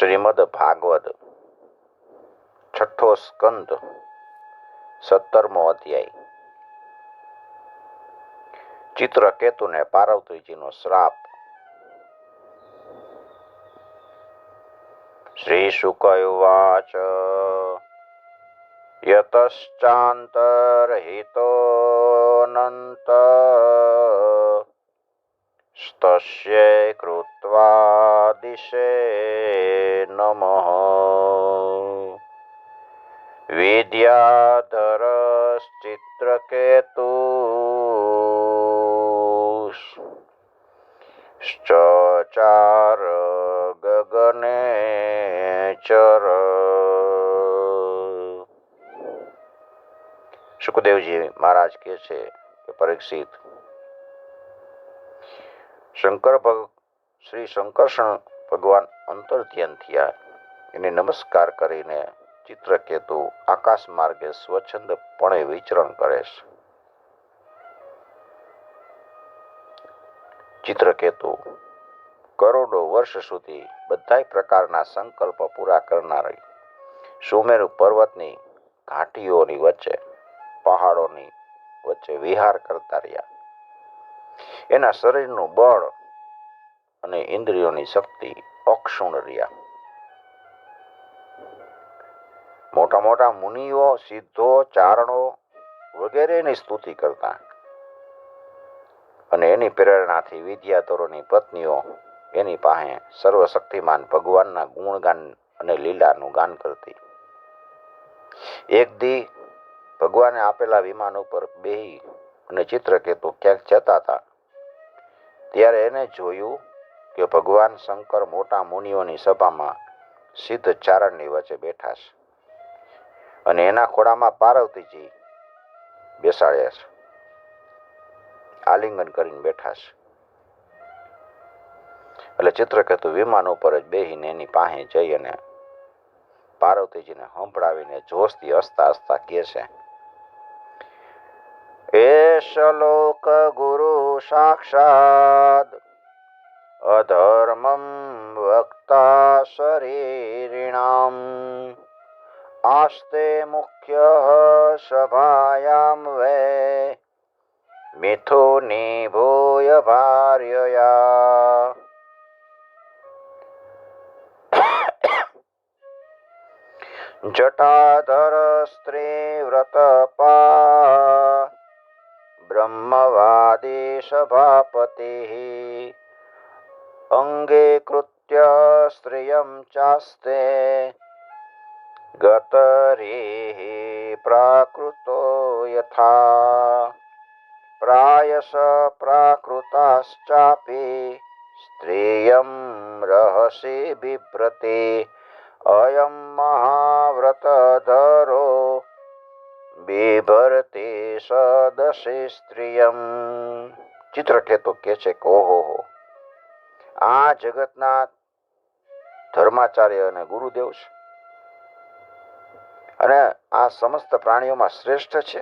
શ્રીમદ ભાગવત છઠ્ઠો સ્કંદ સત્તરમો અધ્યાય. ચિત્રકેતુને પાર્વતીજીનો શ્રાપ. શ્રી શુકયુવાચ યતશ્ચાંતરહિતોનંત સ્તસ્यै કૃત્વા દિશે નમ વિદ્યાધરશ્ચિત્રકેતુ ચાર ગગને ચર સુખદેવજી મહારાજ કહે છે કે પરીક્ષિત શંકર શ્રી શંકર્ષણ ભગવાન અંતર ધ્યાન થયા. એને નમસ્કાર કરીને ચિત્રકેતુ આકાશ માર્ગે સ્વચ્છંદપણે વિચરણ કરે છે. ચિત્રકેતુ, કરોડો વર્ષ સુધી બધાય પ્રકારના સંકલ્પ પૂરા કરનારી સુમેરુ પર્વતની ઘાટીઓની વચ્ચે, પહાડોની વચ્ચે વિહાર કરતા રહ્યા. એના શરીરનું બળ અને ઇન્દ્રિયોની શક્તિ અક્ષુણ રહ્યા. મોટા મોટા મુનિઓ, સિદ્ધો, ચારણો વગેરેની સ્તુતિ કરતા અને એની પ્રેરણાથી વિદ્યાધરોની પત્નીઓ એની પાસે સર્વશક્તિમાન ભગવાનના ગુણગાન અને લીલાનું ગાન કરતી. એક દી ભગવાને આપેલા વિમાન ઉપર બેહી અને ચિત્રકેતુ ક્યાંક જતા હતા. ત્યારે એને જોયું કે ભગવાન શંકર મોટા મુનિઓની સભામાં સિદ્ધ ચારણની વચ્ચે બેઠા છે અને એના ખોળામાં પાર્વતીજી બેસાડ્યા છે. આલિંગન કરીને બેઠા છે. એટલે ચિત્રકેતુ વિમાન ઉપર જ બેહીને એની પાસે જઈ અને પાર્વતીજીને સંભળાવીને જોશથી હસતા હસતા કહે છે એશ લોક ગુરુ સાક્ષાત અધર્મમ વક્તા શરીરિણામ આસ્તે મુખ્ય સભાયામ વે મિથુની ભૂય ભાર્યયા જટાધર સ્ત્રી વ્રતપા બ્રહ્મવાદી સભાપતિ અંગીકૃત્ય સ્ત્રિયમ ચાસ્તે ગતરીः પ્રાકૃતો યથા પ્રાયશ પ્રાકૃતાશ્ચાપી સ્ત્રિયં રહસि બિભ્રતી અયમ મહાવ્રતધરો બિભરતે સદશી સ્ત્રિયમ ચિત્રકેતુ કે છે કે હો આ જગતના ધર્માચાર્ય અને ગુરુદેવ છે. અને આ સમસ્ત પ્રાણીઓમાં શ્રેષ્ઠ છે.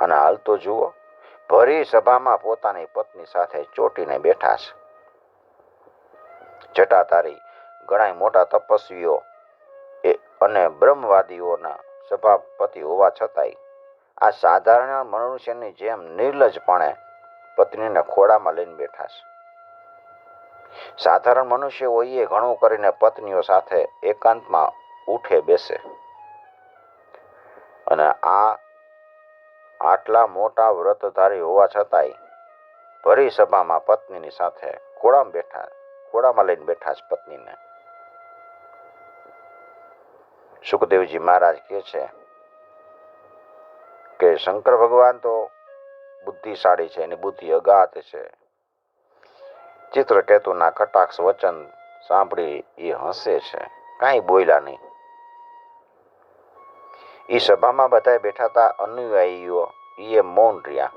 અને હાલ તો જુઓ, ભરી સભામાં પોતાની પત્ની સાથે ચોટીને બેઠા છે. જટાધારી ઘણા મોટા તપસ્વીઓ અને બ્રહ્મવાદીઓના સભાપતિ હોવા છતાંય આ સાધારણ મનુષ્યની જેમ નિર્લજપણે પત્નીને ખોળામાં લઈને બેઠા છે. સાધારણ મનુષ્ય હોઈએ ઘણું કરીને પત્નીઓ સાથે એકાંતમાં ઉઠે બેસે. અને આ આટલા મોટા વ્રતધારી હોવા છતાંય ભરી સભામાં પત્નીની સાથે ખોળામાં બેઠા, ખોળામાં લઈને બેઠા છે પત્નીને. સુખદેવજી મહારાજ કહે છે કે શંકર ભગવાન તો બુદ્ધિશાળી છે, એની બુદ્ધિ અગાત છે. ચિત્રકેતુના કટાક્ષ વચન સાંભળી એ હસે છે. કાંઈ બોલ્યા નહીં. એ સભામાં બધા બેઠા હતા અનુયાયીઓ એ મૌન રહ્યા.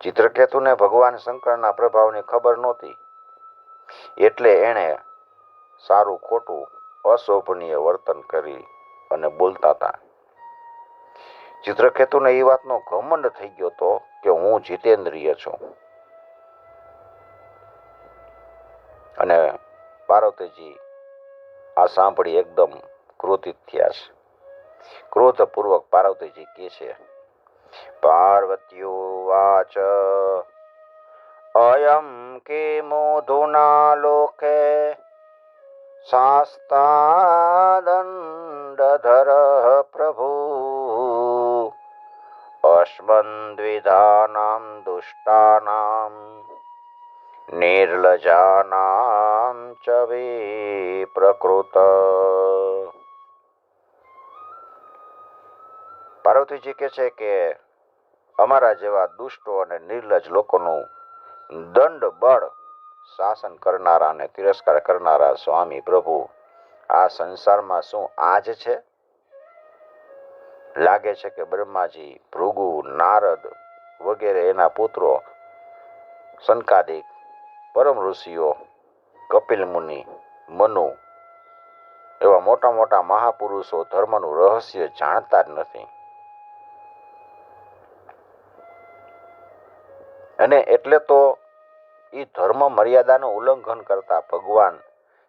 ચિત્રકેતુને ભગવાન શંકરના પ્રભાવની ખબર નહોતી. એટલે એણે સારું, ખોટું, અશોભનીય વર્તન કરી અને બોલતા હતા. ચિત્રકેતુને એ વાતનો ઘમંડ થઈ ગયો તો કે હું જીતેન્દ્રિય છું. અને પાર્વતીજી આ સાંભળી એકદમ ક્રોધિત થયા છે. ક્રોધપૂર્વક પાર્વતીજી કહે છે પાર્વત્યુવાચ અયમ કે મોધુના લોકે શાસ્તાદંડધર પ્રભુ અસ્મદ્વિધાનામ દુષ્ટાનામ નિર્લજાનામ ચવિ પ્રકૃત પાર્વતીજી કહે છે કે અમારા જેવા દુષ્ટો અને નિર્લજ લોકોનું દંડ બળ શાસન કરનારા અને તિરસ્કાર કરનારા સ્વામી પ્રભુ, આ સંસારમાં શું આજ છે? લાગે છે કે બ્રહ્માજી, ભૃગુ, નારદ વગેરે એના પુત્રો સંકાદિક પરમ ઋષિઓ, કપિલ મુનિ, મનુ એવા મોટા મોટા મહાપુરુષો ધર્મનું રહસ્ય જાણતા જ નથી. અને એટલે તો એ ધર્મ મર્યાદાનું ઉલ્લંઘન કરતા ભગવાન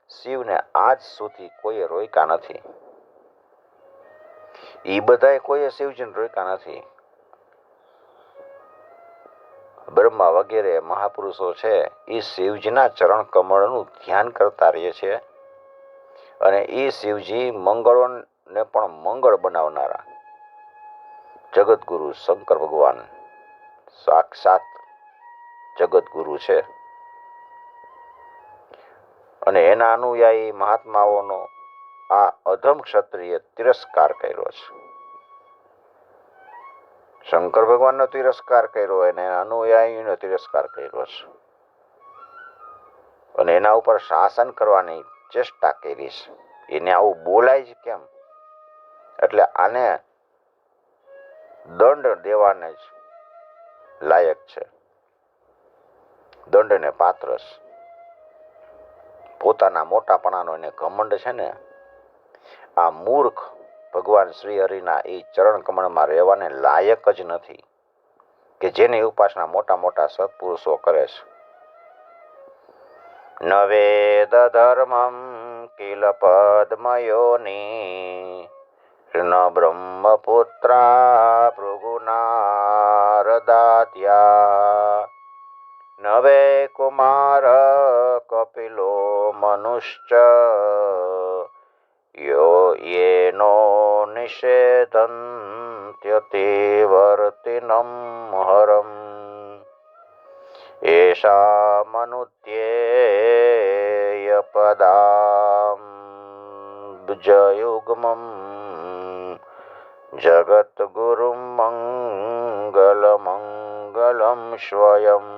શિવને આજ સુધી કોઈએ રોક્યા નથી. એ બધાએ કોઈએ શિવજીને રોક્યા નથી. બ્રહ્મા વગેરે મહાપુરુષો છે એ શિવજીના ચરણ કમળનું ધ્યાન કરતા રહે છે અને એ શિવજી મંગળોને પણ મંગળ બનાવનારા. જગતગુરુ શંકર ભગવાન સાક્ષાત જગતગુરુ છે. અને એના અનુયાયી મહાત્માઓનો આ અધમ ક્ષત્રિય તિરસ્કાર કર્યો છે. શંકર ભગવાનનો તિરસ્કાર કર્યો અને અનુયાયીનો તિરસ્કાર કર્યો છે. અને એના ઉપર શાસન કરવાની ચેષ્ટા કરી છે. એને આવું બોલાય જ કેમ? એટલે આને દંડ દેવાને જ લાયક છે. દંડને પાત્ર છે. પોતાના મોટાપણાનો એને ઘમંડ છે ને, આ મૂર્ખ ભગવાન શ્રી હરિના એ ચરણ કમળમાં રહેવાને લાયક જ નથી કે જેની ઉપાસના મોટા મોટા સત્પુરુષો કરે છે. નવેદ વેદ ધર્મમ કિલ પદ્મયોની, ન બ્રહ્મપુત્રા ભૃગુનારદાત્યા ન વે કુમાર કપિલો મનુશ્ચ યો યેનો નિષેધન્ત્યતે વર્તિનમ હરમ. એષા મનુધ્યેય પદામ જયુગ્મમ. જગતગુરુમ સ્વયં.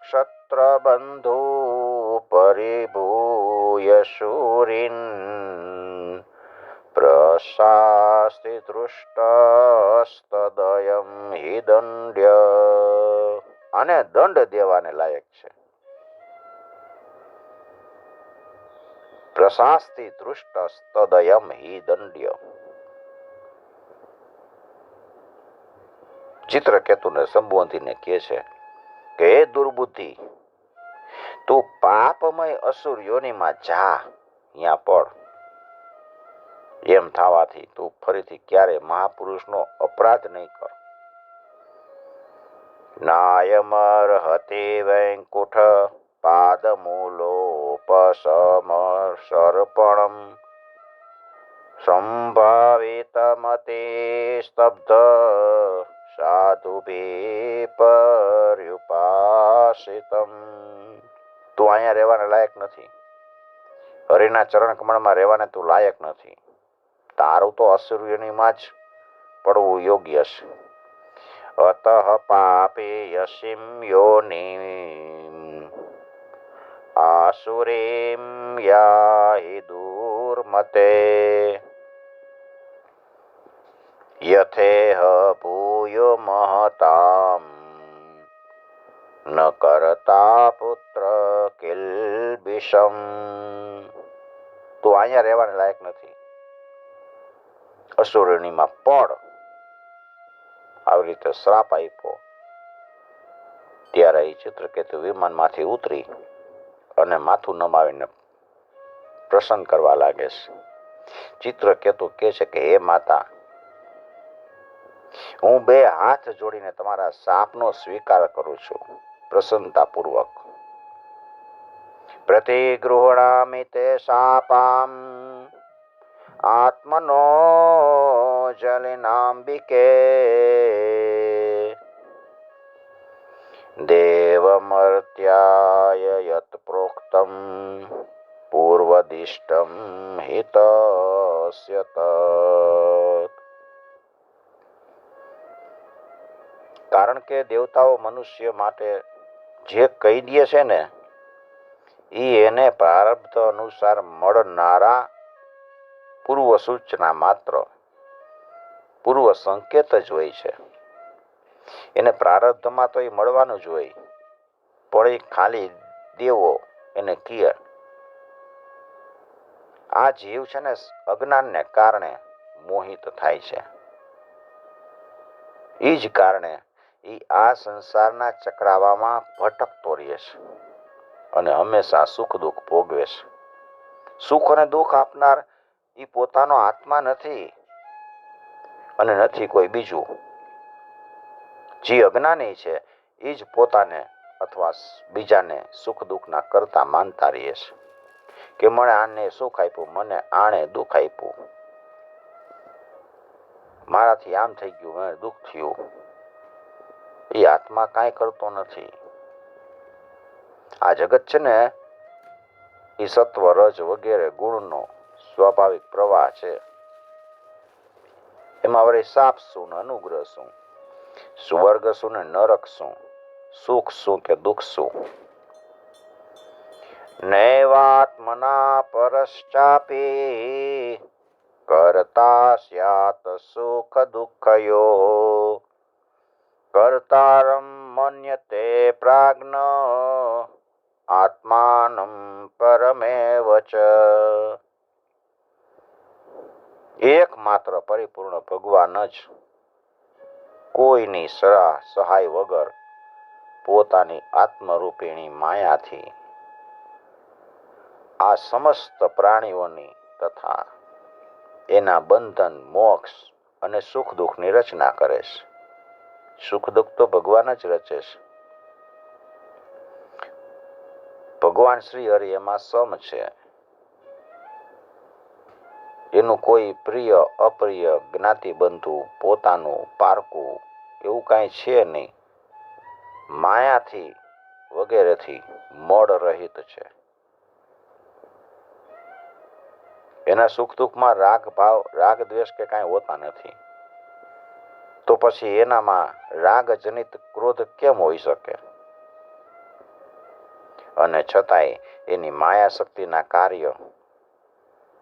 ક્ષત્રબંધુ પરિભૂય શૂરીન પ્રશાસ્તિ દૃષ્ટસ્તદયમ હિ દંડ્ય અને દંડ દેવાને લાયક છે પ્રશાસ્તિ દૃષ્ટસ્તદયમ હિ દંડ્ય ચિત્ર કેતુને સંબોધીને કહે છે દુર્બુદ્ધિ. તું પાપમય અસુર યોનિમાં જા અહીંયા પડ. એમ થવાથી તું ફરીથી ક્યારે મહાપુરુષનો અપરાધ નહીં કર. નાયમર વૈકુઠ વૈકુંઠ પાદમૂલોપસમ સર્પણમ સંભાવિતમતે સ્તબ્ધ સાધુભી પર્યુપાસિતમ. તું અહીંયા રહેવાને લાયક નથી. હરિના ચરણ કમળમાં રહેવાને તું લાયક નથી. તારું તો અસુર્યનીમાં જ પડવું યોગ્ય છે. અત પાપે યશિમ યોની આસુરીમ યાહિ દૂર્મતે યથેહ ભૂયો મહતામ. ન કરતા પુત્ર કિલ્બિષમ. તું અહીંયા રહેવાને લાયક નથી. અસુરણીમાં પડ આવી રીતે શ્રાપ આપ્યો. ત્યારે એ ચિત્રકેતુ વિમાનમાંથી ઉતરી અને માથું નમાવીને પ્રસન્ન કરવા લાગે છે. ચિત્રકેતુ કહે છે કે, હે માતા હું બે હાથ જોડીને તમારા સાપનો સ્વીકાર કરું છું. પ્રસન્નતાપૂર્વક. પ્રતિગૃહણામિ તે શાપામ. આત્મનો જલિનાંબિકે. દેવમર્ત્યાય યત પ્રોક્તમ. પૂર્વદિષ્ટમ હિતસ્ય તત કારણ કે દેવતાઓ મનુષ્ય માટે જે કહી દે છે ને એ એને પ્રારબ્ધ અનુસાર મળનારા પૂર્વ સૂચના માત્ર, પૂર્વ સંકેત જ હોય છે. એને પ્રારબ્ધમાં તો એ મળવાનું જ હોય, પણ એ ખાલી દેવો એને કિયર આ જીવ છે ને અજ્ઞાનને કારણે મોહિત થાય છે. એ જ કારણે એ આ સંસારના ચક્રાવામાં ભટકતો રહે છે અને હંમેશા સુખ દુઃખ ભોગવે છે. સુખ અને દુઃખ આપનાર એ પોતાનો આત્મા નથી અને નથી કોઈ બીજું. જે અજ્ઞાની છે એ જ પોતાને અથવા બીજાને સુખ દુઃખના કરતા માનતા રહીએ છે. કે મને આને સુખ આપ્યું, મને આણે દુઃખ આપ્યું. મારાથી આમ થઈ ગયું, મને દુઃખ થયું. એ આત્મા કાંઈ કરતો નથી. આ જગત છે ને, એ સત્વ, રજ વગેરે ગુણનો સ્વાભાવિક પ્રવાહ છે. એમાં વળી સાપ શું ને અનુગ્રહ શું? સુવર્ગ શું ને નરક શું? સુખ શું કે દુઃખ શું? નૈવાત્મના પરશ્ચાપી કરતા સ્યાત સુખ દુઃખયો. કર્તારમ મન્યતે પ્રાજ્ઞ આત્માનમ પરમેવ ચ એકમાત્ર પરિપૂર્ણ ભગવાન જ કોઈની સરાહ, સહાય વગર પોતાની આત્મરૂપિણી માયાથી આ સમસ્ત પ્રાણીઓની તથા એના બંધન, મોક્ષ અને સુખ દુઃખની રચના કરે છે. સુખ દુઃખ તો ભગવાન જ રચે છે. ભગવાન શ્રી હરિ એમાં સમ છે. એનું કોઈ પ્રિય, અપ્રિય જ્ઞાતિ બંધુ પોતાનું, પારકું એવું કાંઈ છે નહીં. માયાથી વગેરેથી મળ રહિત છે. એના સુખ દુઃખમાં રાગ ભાવ, રાગ દ્વેષ કે કાંઈ હોતા નથી. તો પછી એનામાં રાગ જનિત ક્રોધ કેમ હોઈ શકે? અને છતાંય એની માયા શક્તિના કાર્ય,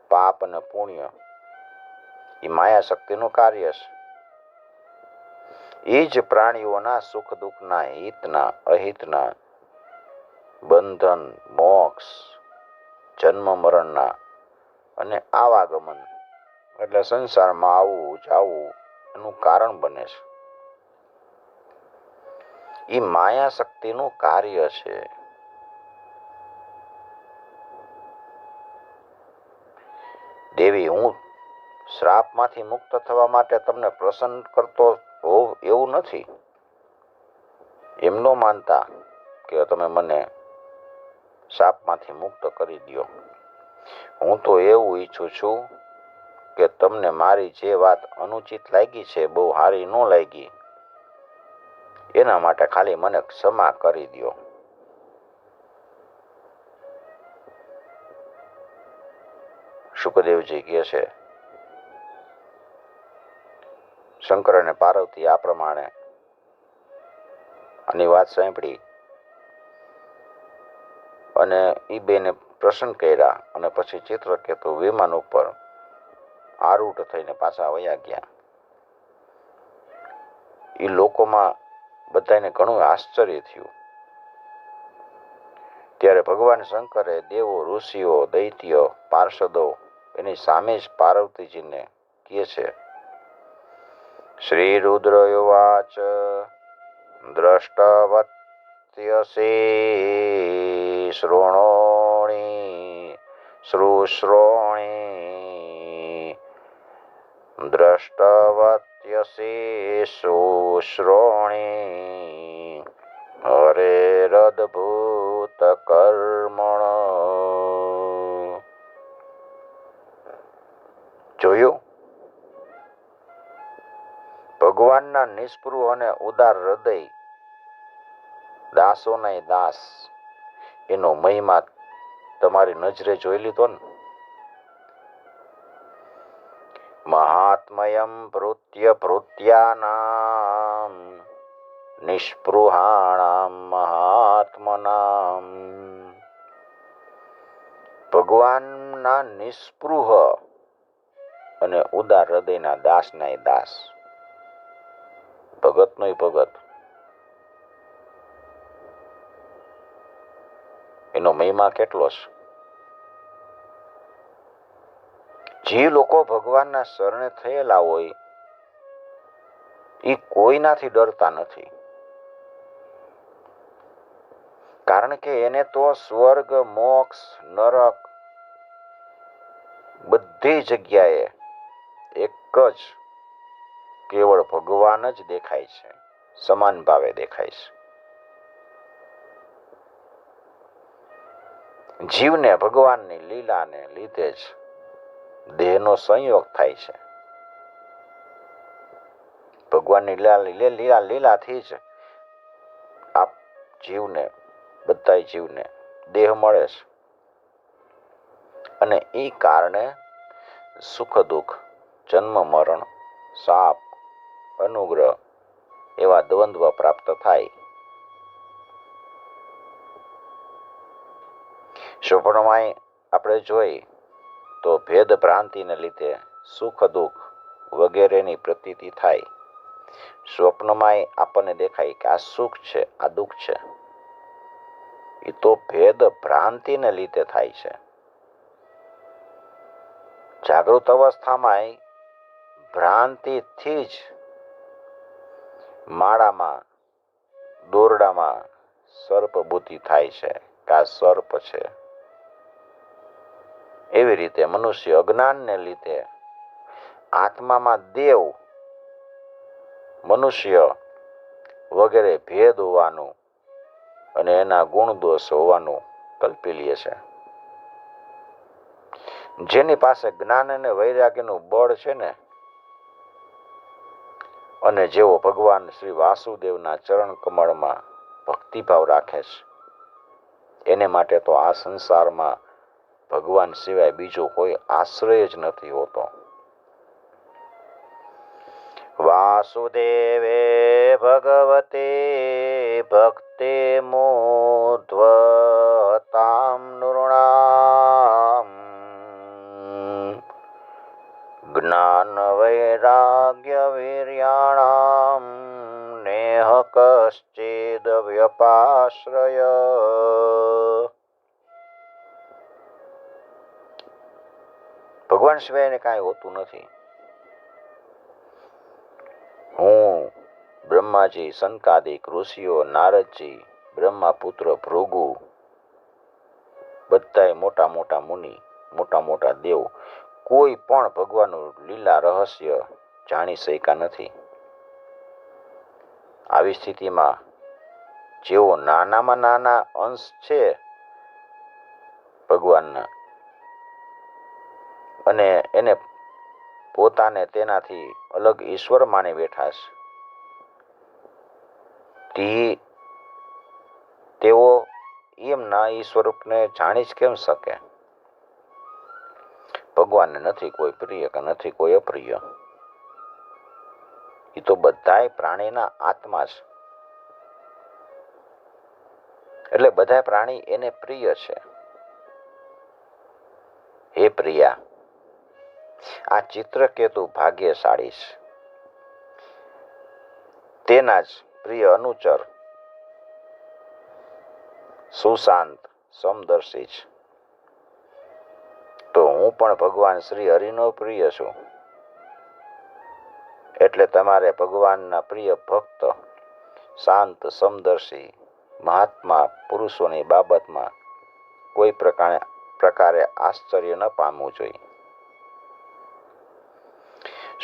પાપ અને પુણ્ય એ માયા શક્તિનું કાર્ય છે. એ જ પ્રાણીઓના સુખ દુઃખના હિતના અહિતના બંધન, મોક્ષ, જન્મ મરણના અને આવાગમન એટલે સંસારમાં આવવું, જાવું એનું કારણ બને છે. એ માયા શક્તિનું કાર્ય છે. દેવી, હું શ્રાપમાંથી મુક્ત થવા માટે તમને પ્રસન્ન કરતો હોવ એવું નથી. એમનો માનતા કે તમે મને શાપમાંથી મુક્ત કરી દો હું તો એવું ઈચ્છું છું કે તમને મારી જે વાત અનુચિત લાગી છે, બહુ સારી ન લાગી. એના માટે ખાલી મને ક્ષમા કરી દો સુખદેવજી કહે છે, શંકર અને પાર્વતી આ પ્રમાણે આની વાત સાંભળી અને એ બેને પ્રસન્ન કર્યા અને પછી ચિત્રકેતુ વિમાન ઉપર આરૂઢ થઈને પાછા વયા ગયા. એ લોકોમાં બધાને ઘણું આશ્ચર્ય થયું. ત્યારે ભગવાન શંકરે દેવો, ઋષિઓ, દૈત્યો, પાર્ષદો એની સામે જ પાર્વતીજીને કહે છે શ્રી રુદ્રયુવાચ દ્રષ્ટવત્યસી શ્રોણોણી શ્રુશ્રોણી દ્રષ્ટવત્યસી શુશ્રોણી હરેરદભૂત કર્મણ. જોયું? ભગવાનના નિષ્પૃહ અને ઉદાર હૃદય દાસોને દાસ. એનો મહિમા તમારી નજરે જોઈ લીધો ને? મહાત્મયમ ભૃત્ય ભૃત્યાનામ નિષ્પૃહાણામ મહાત્મનામ ભગવાનના નિષ્પૃહ અને ઉદાર હૃદયના દાસના દાસ. ભગતનો ભગત. એનો મહિમા કેટલો છે? જે લોકો ભગવાનના શરણે થયેલા હોય એ કોઈનાથી ડરતા નથી. કારણ કે એને તો સ્વર્ગ, મોક્ષ, નરક બધી જગ્યાએ એક જ કેવળ ભગવાન જ દેખાય છે, સમાન ભાવે દેખાય છે. જીવને ભગવાનની લીલાને લીધે જ દેહનો સંયોગ થાય છે. ભગવાનની લીલા લીલા લીલાથી જ આ જીવને બધા જીવને દેહ મળે છે. અને એ કારણે સુખ દુઃખ, જન્મ મરણ, સાપ, અનુગ્રહ એવા દ્વંદ્વ પ્રાપ્ત થાય. સ્વપ્નમાં આપણે જોઈ તો ભેદ ભ્રાંતિને લીધે સુખ દુઃખ વગેરેની પ્રતીતિ થાય. સ્વપ્નમાં આપણને દેખાય કે આ સુખ છે, આ દુઃખ છે. એ તો ભેદ ભ્રાંતિને લીધે થાય છે. જાગૃત અવસ્થામાં ભ્રાંતિથી જ માળામાં, દોરડામાં સર્પ બુદ્ધિ થાય છે, કે આ સર્પ છે. એવી રીતે મનુષ્ય અજ્ઞાનને લીધે આત્મામાં દેવ, મનુષ્ય વગેરે ભેદ હોવાનું અને એના ગુણદોષ હોવાનું કલ્પી લે છે. જેની પાસે જ્ઞાન અને વૈરાગ્યનું બળ છે ને, અને જેઓ ભગવાન શ્રી વાસુદેવના ચરણ કમળમાં ભક્તિભાવ રાખે છે, એને માટે તો આ સંસારમાં ભગવાન સિવાય બીજો કોઈ આશ્રય જ નથી હોતો. વાસુદેવે ભગવતે ભક્તે મોધ્વતામ નૃણામ. જ્ઞાન વૈરાગ્ય વીર્યાણામ નેહ કશ્ચિદ વ્યપાશ્રય ભગવાન સિવાય એને કાંઈ હોતું નથી. હું, બ્રહ્માજી, સંકાદિક, ઋષિઓ, નારદજી બ્રહ્મા પુત્ર ભૃગુ, બધાય મોટા મોટા મુનિ, મોટા મોટા દેવ, કોઈ પણ ભગવાનનું લીલા રહસ્ય જાણી શક્યા નથી. આવી સ્થિતિમાં જેઓ નાનામાં નાના અંશ છે, ભગવાનના અને એને પોતાને તેનાથી અલગ ઈશ્વર માની બેઠા છે. તેઓ એમના ઈ સ્વરૂપને જાણી જ કેમ શકે? ભગવાનને નથી કોઈ પ્રિય કે નથી કોઈ અપ્રિય. એ તો બધાય પ્રાણીના આત્મા છે. એટલે બધા પ્રાણી એને પ્રિય છે. હે પ્રિયા આ ચિત્રકેતુ ભાગ્યશાળી છે તેના જ પ્રિય અનુચર સુશાંત સમદર્શી છે તો હું પણ ભગવાન શ્રી હરિનો પ્રિય છું. એટલે તમારે ભગવાનના પ્રિય ભક્ત શાંત સમદર્શી મહાત્મા પુરુષોની બાબતમાં કોઈ પ્રકારે પ્રકારે આશ્ચર્ય ન પામવું જોઈએ.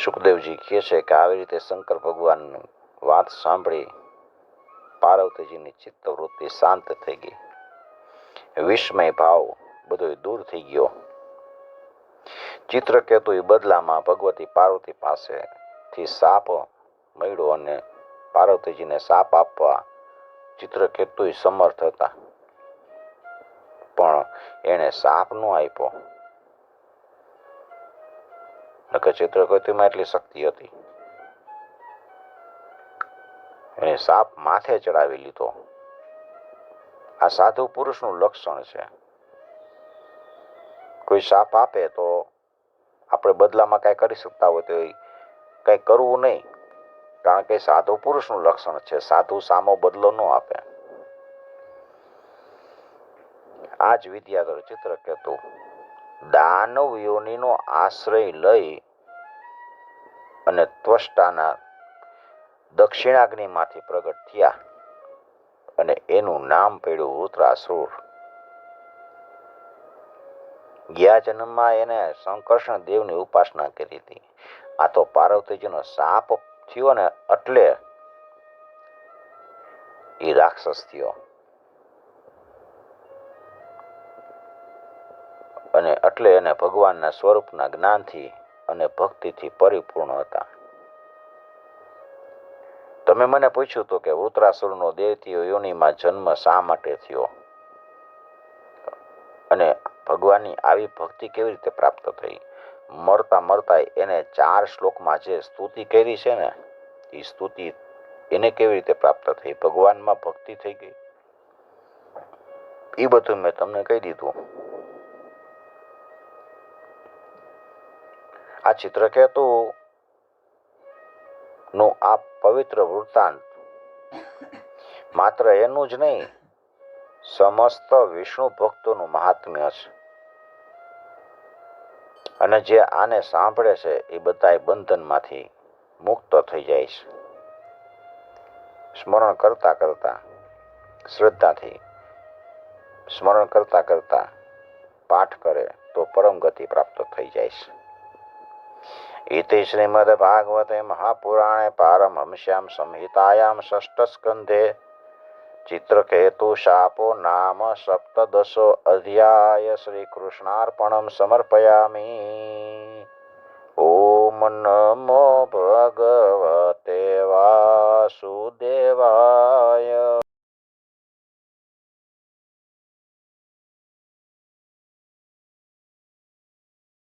સુખદેવજી કહે છે કે આવી રીતે શંકર ભગવાનની વાત સાંભળી પાર્વતીજીની ચિત્તવૃત્તિ શાંત થઈ ગઈ. વિસ્મય ભાવ બધો દૂર થઈ ગયો. ચિત્રકેતુ એ બદલામાં ભગવતી પાર્વતી પાસેથી સાપ મળ્યો અને પાર્વતીજીને સાપ આપવા ચિત્રકેતુ સમર્થ હતા. પણ એણે સાપ નો આપ્યો. નકર ચિત્રકેતુમાં એટલી શક્તિ હતી. એને સાપ માથે ચડાવી લીધો. આ સાધુ પુરુષનું લક્ષણ છે. કોઈ સાપ આપે તો આપણે બદલામાં કાંઈ કરી શકતા હોય તો કંઈ કરવું નહીં. કારણ કે સાધુ પુરુષનું લક્ષણ છે. સાધુ સામો બદલો ન આપે. આ જ વિદ્યાધર ચિત્ર કહેતું દાનવ યોનિનો આશ્રય લઈ અને ત્વષ્ટાના દક્ષિણાગ્નિમાંથી પ્રગટ થયા અને એનું નામ પડ્યું ઉત્તરાસુર ગયા જન્મમાં એને સંકર્ષણ દેવની ઉપાસના કરી હતી. આ તો પાર્વતીજીનો સાપ થયો ને એટલે એ રાક્ષસ થયો. અને એટલે એને ભગવાનના સ્વરૂપના જ્ઞાનથી અને ભક્તિથી પરિપૂર્ણ હતા. તમે મને પૂછ્યું તો કે વૃત્રાસુરનો દેવતીય યોનિમાં જન્મ શા માટે થયો? અને ભગવાનની આવી ભક્તિ કેવી રીતે પ્રાપ્ત થઈ? મરતા મરતા એને ચાર શ્લોકમાં જે સ્તુતિ કરી છે ને એ સ્તુતિ એને કેવી રીતે પ્રાપ્ત થઈ? ભગવાનમાં ભક્તિ થઈ ગઈ? એ બધું મેં તમને કહી દીધું. આ ચિત્રકેતુ નું આ પવિત્ર વૃત્તાંત. માત્ર એનું જ નહીં, સમસ્ત વિષ્ણુ ભક્તોનું મહાત્મ્ય છે. અને જે આને સાંભળે છે, એ બધા બંધનમાંથી મુક્ત થઈ જાય છે. સ્મરણ કરતા કરતા, શ્રદ્ધાથી સ્મરણ કરતા કરતા પાઠ કરે તો પરમ ગતિ પ્રાપ્ત થઈ જાય છે. इति श्रीमद्भागवते महापुराणे पारमहंस्यां संहितायां षष्ठस्कन्धे चित्रकेतुशापो नाम सप्तदशो अध्याय श्रीकृष्णार्पणं समर्पयामि ॐ नमो भगवते वासुदेवाय